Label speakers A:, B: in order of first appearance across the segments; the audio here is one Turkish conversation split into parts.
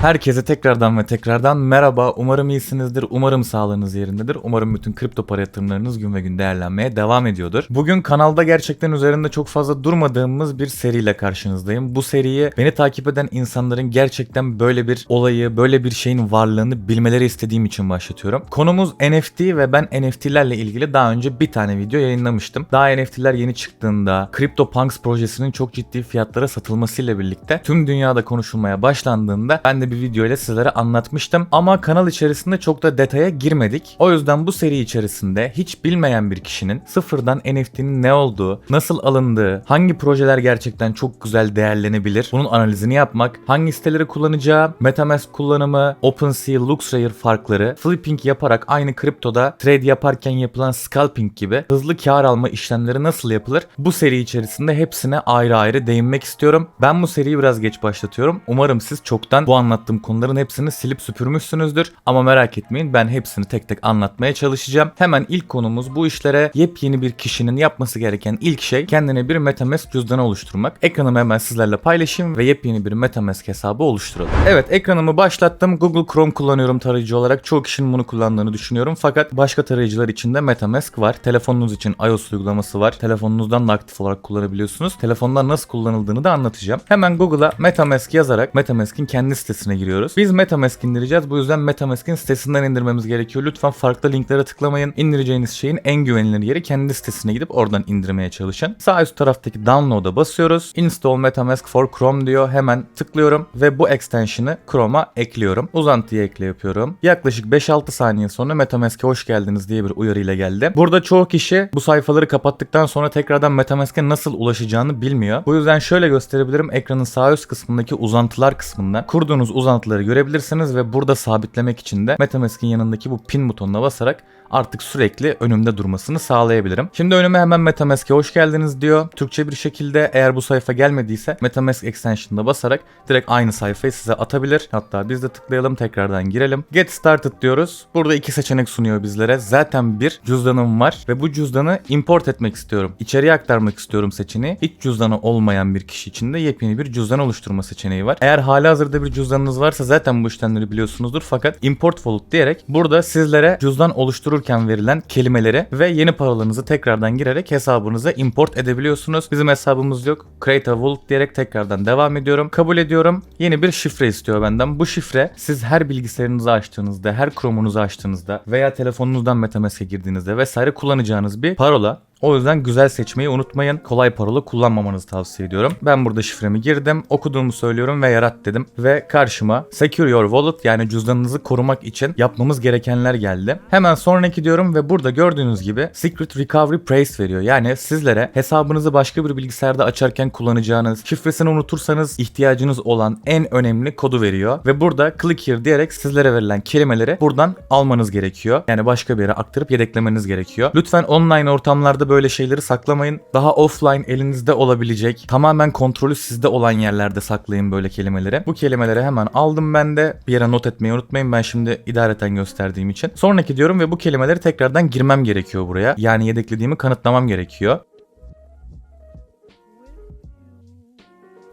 A: Herkese tekrardan ve tekrardan merhaba. Umarım iyisinizdir. Umarım sağlığınız yerindedir. Umarım bütün kripto para yatırımlarınız gün ve gün değerlenmeye devam ediyordur. Bugün kanalda gerçekten üzerinde çok fazla durmadığımız bir seriyle karşınızdayım. Bu seriyi beni takip eden insanların gerçekten böyle bir olayı, böyle bir şeyin varlığını bilmeleri istediğim için başlatıyorum. Konumuz NFT ve ben NFT'lerle ilgili daha önce bir tane video yayınlamıştım. Daha NFT'ler yeni çıktığında CryptoPunks projesinin çok ciddi fiyatlara satılmasıyla birlikte tüm dünyada konuşulmaya başlandığında ben de bir video ile sizlere anlatmıştım. Ama kanal içerisinde çok da detaya girmedik. O yüzden bu seri içerisinde hiç bilmeyen bir kişinin sıfırdan NFT'nin ne olduğu, nasıl alındığı, hangi projeler gerçekten çok güzel değerlenebilir, bunun analizini yapmak, hangi siteleri kullanacağı, Metamask kullanımı, OpenSea, LuxRare farkları, flipping yaparak aynı kriptoda trade yaparken yapılan scalping gibi hızlı kar alma işlemleri nasıl yapılır? Bu seri içerisinde hepsine ayrı ayrı değinmek istiyorum. Ben bu seriyi biraz geç başlatıyorum. Umarım siz çoktan bu anlattığım konuların hepsini silip süpürmüşsünüzdür. Ama merak etmeyin ben hepsini tek tek anlatmaya çalışacağım. Hemen ilk konumuz bu işlere yepyeni bir kişinin yapması gereken ilk şey kendine bir Metamask cüzdanı oluşturmak. Ekranımı hemen sizlerle paylaşayım ve yepyeni bir Metamask hesabı oluşturalım. Evet ekranımı başlattım. Google Chrome kullanıyorum tarayıcı olarak. Çoğu kişinin bunu kullandığını düşünüyorum. Fakat başka tarayıcılar için de Metamask var. Telefonunuz için iOS uygulaması var. Telefonunuzdan da aktif olarak kullanabiliyorsunuz. Telefondan nasıl kullanıldığını da anlatacağım. Hemen Google'a Metamask yazarak Metamask'in kendi sitesine giriyoruz. Biz Metamask indireceğiz. Bu yüzden Metamask'in sitesinden indirmemiz gerekiyor. Lütfen farklı linklere tıklamayın. İndireceğiniz şeyin en güvenilir yeri kendi sitesine gidip oradan indirmeye çalışın. Sağ üst taraftaki download'a basıyoruz. Install Metamask for Chrome diyor. Hemen tıklıyorum ve bu extension'ı Chrome'a ekliyorum. Uzantıyı ekle yapıyorum. Yaklaşık 5-6 saniye sonra Metamask'e hoş geldiniz diye bir uyarı ile geldi. Burada çoğu kişi bu sayfaları kapattıktan sonra tekrardan Metamask'e nasıl ulaşacağını bilmiyor. Bu yüzden şöyle gösterebilirim. Ekranın sağ üst kısmındaki uzantılar kısmında kurduğunuz uzantıları görebilirsiniz ve burada sabitlemek için de Metamask'in yanındaki bu pin butonuna basarak artık sürekli önümde durmasını sağlayabilirim. Şimdi önüme hemen Metamask'e hoş geldiniz diyor. Türkçe bir şekilde eğer bu sayfa gelmediyse Metamask extension'ına basarak direkt aynı sayfayı size atabilir. Hatta biz de tıklayalım tekrardan girelim. Get started diyoruz. Burada iki seçenek sunuyor bizlere. Zaten bir cüzdanım var ve bu cüzdanı import etmek istiyorum. İçeriye aktarmak istiyorum seçeneği. Hiç cüzdanı olmayan bir kişi için de yepyeni bir cüzdan oluşturma seçeneği var. Eğer hala hazırda bir cüzdanınız varsa zaten bu işlemleri biliyorsunuzdur. Fakat import wallet diyerek burada sizlere cüzdan oluştururken verilen kelimeleri ve yeni parolanızı tekrardan girerek hesabınıza import edebiliyorsunuz. Bizim hesabımız yok. Create a wallet diyerek tekrardan devam ediyorum. Kabul ediyorum. Yeni bir şifre istiyor benden. Bu şifre siz her bilgisayarınızı açtığınızda, her Chrome'unuzu açtığınızda veya telefonunuzdan Metamask'e girdiğinizde vesaire kullanacağınız bir parola. O yüzden güzel seçmeyi unutmayın. Kolay parola kullanmamanızı tavsiye ediyorum. Ben burada şifremi girdim. Okuduğumu söylüyorum ve yarat dedim. Ve karşıma Secure Your Wallet yani cüzdanınızı korumak için yapmamız gerekenler geldi. Hemen sonraki diyorum ve burada gördüğünüz gibi Secret Recovery Phrase veriyor. Yani sizlere hesabınızı başka bir bilgisayarda açarken kullanacağınız, şifresini unutursanız ihtiyacınız olan en önemli kodu veriyor. Ve burada click here diyerek sizlere verilen kelimeleri buradan almanız gerekiyor. Yani başka bir yere aktarıp yedeklemeniz gerekiyor. Lütfen online ortamlarda böyle şeyleri saklamayın. Daha offline elinizde olabilecek, tamamen kontrolü sizde olan yerlerde saklayın böyle kelimeleri. Bu kelimeleri hemen aldım ben de. Bir yere not etmeyi unutmayın. Ben şimdi idareten gösterdiğim için. Sonraki diyorum ve bu kelimeleri tekrardan girmem gerekiyor buraya. Yani yedeklediğimi kanıtlamam gerekiyor.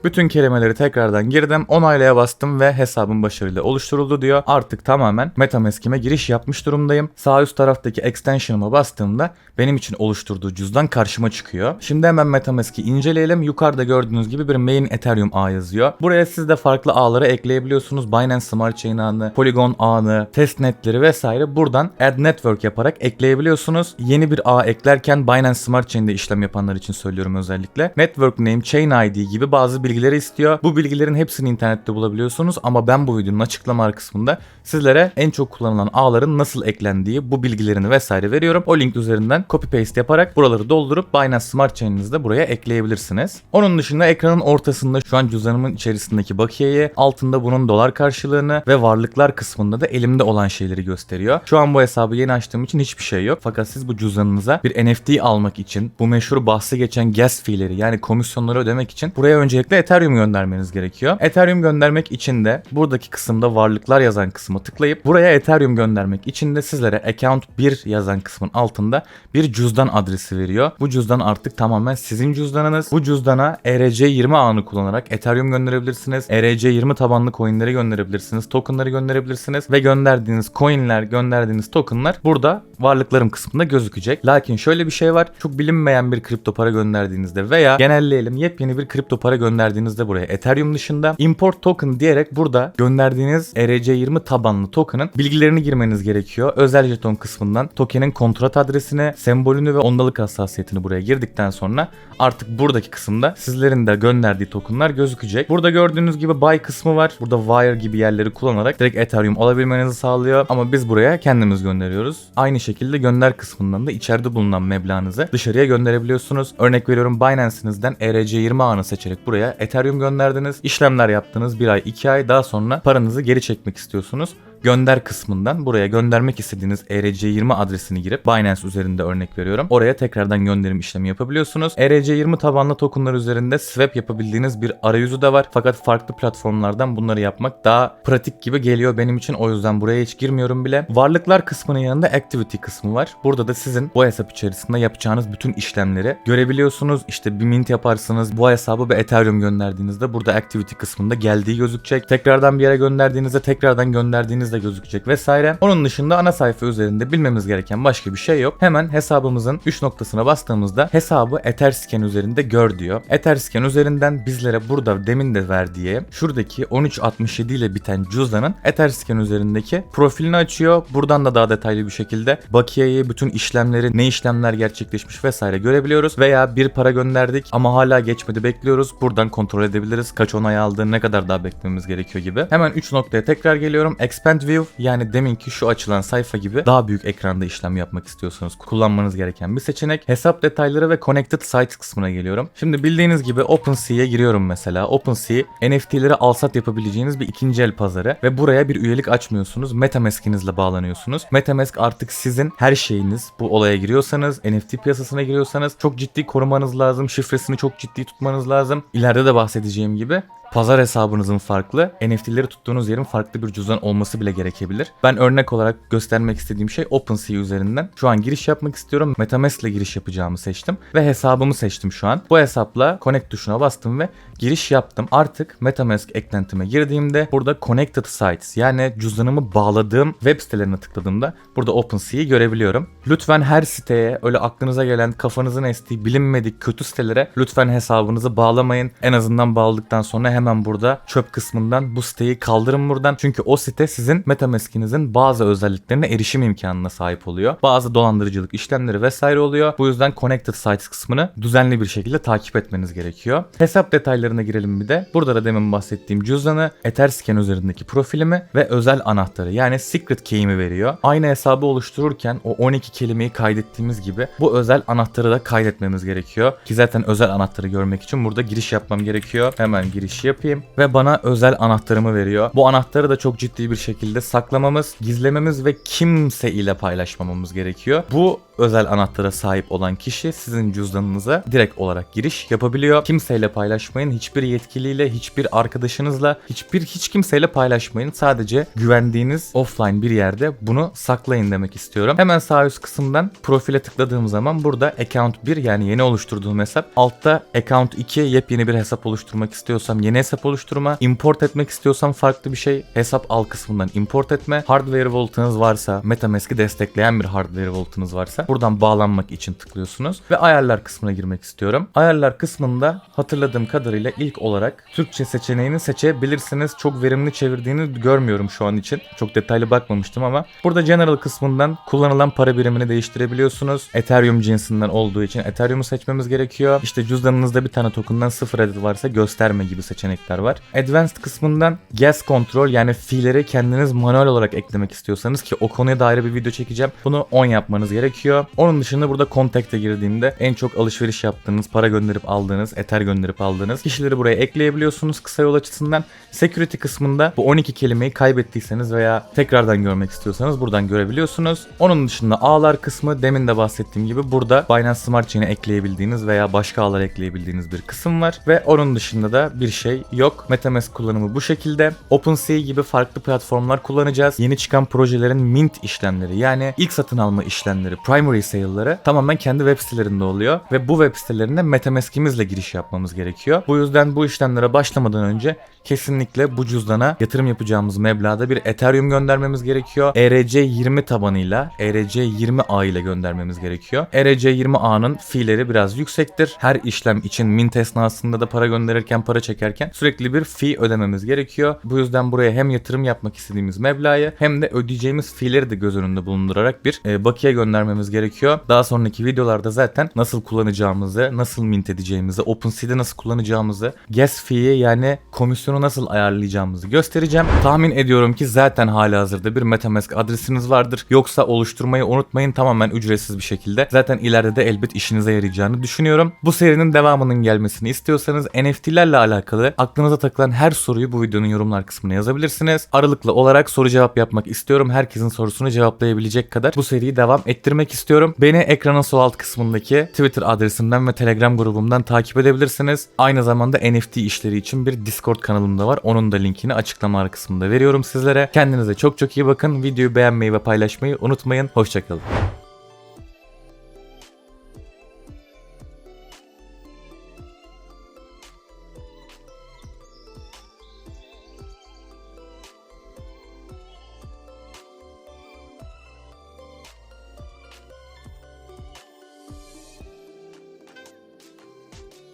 A: Bütün kelimeleri tekrardan girdim. Onaylaya bastım ve hesabım başarıyla oluşturuldu diyor. Artık tamamen Metamask'ime giriş yapmış durumdayım. Sağ üst taraftaki extension'ıma bastığımda benim için oluşturduğu cüzdan karşıma çıkıyor. Şimdi hemen Metamask'i inceleyelim. Yukarıda gördüğünüz gibi bir main Ethereum ağ yazıyor. Buraya siz de farklı ağları ekleyebiliyorsunuz. Binance Smart Chain ağını, Polygon ağını, testnetleri vesaire buradan add network yaparak ekleyebiliyorsunuz. Yeni bir ağ eklerken Binance Smart Chain'de işlem yapanlar için söylüyorum özellikle. Network name, chain ID gibi bazı bilgileri istiyor. Bu bilgilerin hepsini internette bulabiliyorsunuz ama ben bu videonun açıklama kısmında sizlere en çok kullanılan ağların nasıl eklendiği, bu bilgilerini vesaire veriyorum. O link üzerinden copy paste yaparak buraları doldurup Binance Smart Chain'inizi de buraya ekleyebilirsiniz. Onun dışında ekranın ortasında şu an cüzdanımın içerisindeki bakiyeyi, altında bunun dolar karşılığını ve varlıklar kısmında da elimde olan şeyleri gösteriyor. Şu an bu hesabı yeni açtığım için hiçbir şey yok. Fakat siz bu cüzdanınıza bir NFT almak için, bu meşhur bahsi geçen gas fee'leri yani komisyonları ödemek için buraya öncelikle Ethereum göndermeniz gerekiyor. Ethereum göndermek için de buradaki kısımda varlıklar yazan kısma tıklayıp buraya Ethereum göndermek için de sizlere account 1 yazan kısmın altında bir cüzdan adresi veriyor. Bu cüzdan artık tamamen sizin cüzdanınız. Bu cüzdana ERC20 ağını kullanarak Ethereum gönderebilirsiniz. ERC20 tabanlı coinleri gönderebilirsiniz. Tokenları gönderebilirsiniz ve gönderdiğiniz coinler, gönderdiğiniz tokenlar burada varlıklarım kısmında gözükecek. Lakin şöyle bir şey var. Çok bilinmeyen bir kripto para gönderdiğinizde veya genelleyelim yepyeni bir kripto para gönderdiğinizde buraya Ethereum dışında import token diyerek burada gönderdiğiniz ERC20 tabanlı token'ın bilgilerini girmeniz gerekiyor. Özel jeton kısmından token'in kontrat adresini, sembolünü ve ondalık hassasiyetini buraya girdikten sonra artık buradaki kısımda sizlerin de gönderdiği tokenlar gözükecek. Burada gördüğünüz gibi buy kısmı var. Burada wire gibi yerleri kullanarak direkt Ethereum alabilmenizi sağlıyor. Ama biz buraya kendimiz gönderiyoruz. Aynı şekilde gönder kısmından da içeride bulunan meblağınızı dışarıya gönderebiliyorsunuz. Örnek veriyorum Binance'inizden ERC20 ağını seçerek buraya Ethereum gönderdiniz. İşlemler yaptınız 1 ay 2 ay daha sonra paranızı geri çekmek istiyorsunuz gönder kısmından buraya göndermek istediğiniz ERC20 adresini girip Binance üzerinde örnek veriyorum. Oraya tekrardan gönderim işlemi yapabiliyorsunuz. ERC20 tabanlı tokenlar üzerinde swap yapabildiğiniz bir arayüzü de var. Fakat farklı platformlardan bunları yapmak daha pratik gibi geliyor benim için. O yüzden buraya hiç girmiyorum bile. Varlıklar kısmının yanında activity kısmı var. Burada da sizin bu hesap içerisinde yapacağınız bütün işlemleri görebiliyorsunuz. İşte bir mint yaparsınız. Bu hesabı bir Ethereum gönderdiğinizde burada activity kısmında geldiği gözükecek. Tekrardan bir yere gönderdiğinizde tekrardan gönderdiğinizde gözükecek vesaire. Onun dışında ana sayfa üzerinde bilmemiz gereken başka bir şey yok. Hemen hesabımızın 3 noktasına bastığımızda hesabı Etherscan üzerinde gör diyor. Etherscan üzerinden bizlere burada demin de verdiği şuradaki 1367 ile biten cüzdanın Etherscan üzerindeki profilini açıyor. Buradan da daha detaylı bir şekilde bakiyeyi, bütün işlemleri, ne işlemler gerçekleşmiş vesaire görebiliyoruz. Veya bir para gönderdik ama hala geçmedi bekliyoruz. Buradan kontrol edebiliriz. Kaç onay aldı, ne kadar daha beklememiz gerekiyor gibi. Hemen 3 noktaya tekrar geliyorum. Expand View yani deminki şu açılan sayfa gibi daha büyük ekranda işlem yapmak istiyorsanız kullanmanız gereken bir seçenek. Hesap detayları ve Connected Sites kısmına geliyorum. Şimdi bildiğiniz gibi OpenSea'ye giriyorum mesela. OpenSea NFT'leri alsat yapabileceğiniz bir ikinci el pazarı ve buraya bir üyelik açmıyorsunuz. Metamask'inizle bağlanıyorsunuz. Metamask artık sizin her şeyiniz. Bu olaya giriyorsanız, NFT piyasasına giriyorsanız çok ciddi korumanız lazım. Şifresini çok ciddi tutmanız lazım. İleride de bahsedeceğim gibi pazar hesabınızın farklı, NFT'leri tuttuğunuz yerin farklı bir cüzdan olması bile gerekebilir. Ben örnek olarak göstermek istediğim şey OpenSea üzerinden. Şu an giriş yapmak istiyorum. Metamask ile giriş yapacağımı seçtim ve hesabımı seçtim şu an. Bu hesapla Connect tuşuna bastım ve giriş yaptım. Artık Metamask eklentime girdiğimde burada Connected Sites yani cüzdanımı bağladığım web sitelerine tıkladığımda burada OpenSea'yı görebiliyorum. Lütfen her siteye öyle aklınıza gelen kafanızın estiği bilinmedik kötü sitelere lütfen hesabınızı bağlamayın. En azından bağladıktan sonra hemen burada çöp kısmından bu siteyi kaldırın buradan. Çünkü o site sizin Metamask'inizin bazı özelliklerine erişim imkanına sahip oluyor. Bazı dolandırıcılık işlemleri vesaire oluyor. Bu yüzden Connected Sites kısmını düzenli bir şekilde takip etmeniz gerekiyor. Hesap detaylarına girelim bir de. Burada da demin bahsettiğim cüzdanı, Etherscan üzerindeki profilimi ve özel anahtarı yani secret key'imi veriyor. Aynı hesabı oluştururken o 12 kelimeyi kaydettiğimiz gibi bu özel anahtarı da kaydetmemiz gerekiyor. Ki zaten özel anahtarı görmek için burada giriş yapmam gerekiyor. Hemen giriş yapayım ve bana özel anahtarımı veriyor. Bu anahtarı da çok ciddi bir şekilde saklamamız, gizlememiz ve kimse ile paylaşmamamız gerekiyor. Bu özel anahtara sahip olan kişi sizin cüzdanınıza direkt olarak giriş yapabiliyor. Kimseyle paylaşmayın. Hiçbir yetkiliyle, hiçbir arkadaşınızla, hiçbir hiç kimseyle paylaşmayın. Sadece güvendiğiniz offline bir yerde bunu saklayın demek istiyorum. Hemen sağ üst kısımdan profile tıkladığım zaman burada account 1 yani yeni oluşturduğum hesap. Altta account 2 yepyeni bir hesap oluşturmak istiyorsam yeni hesap oluşturma. Import etmek istiyorsam farklı bir şey hesap al kısmından import etme. Hardware wallet'ınız varsa, Metamask'i destekleyen bir hardware wallet'ınız varsa buradan bağlanmak için tıklıyorsunuz ve ayarlar kısmına girmek istiyorum. Ayarlar kısmında hatırladığım kadarıyla ilk olarak Türkçe seçeneğini seçebilirsiniz. Çok verimli çevirdiğini görmüyorum şu an için. Çok detaylı bakmamıştım ama burada General kısmından kullanılan para birimini değiştirebiliyorsunuz. Ethereum cinsinden olduğu için Ethereum'u seçmemiz gerekiyor. İşte cüzdanınızda bir tane token'dan sıfır adet varsa gösterme gibi seçenekler var. Advanced kısmından gas control yani fiilleri kendiniz manuel olarak eklemek istiyorsanız ki o konuya dair bir video çekeceğim. Bunu 10 yapmanız gerekiyor. Gerekiyor. Onun dışında burada Contact'e girdiğinde en çok alışveriş yaptığınız, para gönderip aldığınız, Ether gönderip aldığınız kişileri buraya ekleyebiliyorsunuz kısa yol açısından. Security kısmında bu 12 kelimeyi kaybettiyseniz veya tekrardan görmek istiyorsanız buradan görebiliyorsunuz. Onun dışında ağlar kısmı demin de bahsettiğim gibi burada Binance Smart Chain'e ekleyebildiğiniz veya başka ağlara ekleyebildiğiniz bir kısım var ve onun dışında da bir şey yok. MetaMask kullanımı bu şekilde. OpenSea gibi farklı platformlar kullanacağız. Yeni çıkan projelerin mint işlemleri yani ilk satın alma işlemleri, primary sale'ları tamamen kendi web sitelerinde oluyor ve bu web sitelerine MetaMask'imizle giriş yapmamız gerekiyor. Bu yüzden bu işlemlere başlamadan önce kesinlikle bu cüzdana yatırım yapacağımız meblağda bir Ethereum göndermemiz gerekiyor. ERC20 tabanıyla ERC20A ile göndermemiz gerekiyor. ERC20A'nın fee'leri biraz yüksektir. Her işlem için mint esnasında da para gönderirken, para çekerken sürekli bir fee ödememiz gerekiyor. Bu yüzden buraya hem yatırım yapmak istediğimiz meblağı hem de ödeyeceğimiz fee'leri de göz önünde bulundurarak bir e, bakiye göndermemiz gerekiyor. Daha sonraki videolarda zaten nasıl kullanacağımızı, nasıl mint edeceğimizi, OpenSea'de nasıl kullanacağımızı, gas fee'yi yani komisyonu nasıl ayarlayacağımızı göstereceğim. Tahmin ediyorum ki zaten hali hazırda bir Metamask adresiniz vardır. Yoksa oluşturmayı unutmayın tamamen ücretsiz bir şekilde. Zaten ileride de elbet işinize yarayacağını düşünüyorum. Bu serinin devamının gelmesini istiyorsanız NFT'lerle alakalı aklınıza takılan her soruyu bu videonun yorumlar kısmına yazabilirsiniz. Aralıklı olarak soru cevap yapmak istiyorum. Herkesin sorusunu cevaplayabilecek kadar bu seriyi devam ettirmek istiyorum. Beni ekranın sol alt kısmındaki Twitter adresimden ve Telegram grubumdan takip edebilirsiniz. Aynı zamanda NFT işleri için bir Discord kanalım da var. Onun da linkini açıklama kısmında veriyorum sizlere. Kendinize çok çok iyi bakın. Videoyu beğenmeyi ve paylaşmayı unutmayın. Hoşçakalın.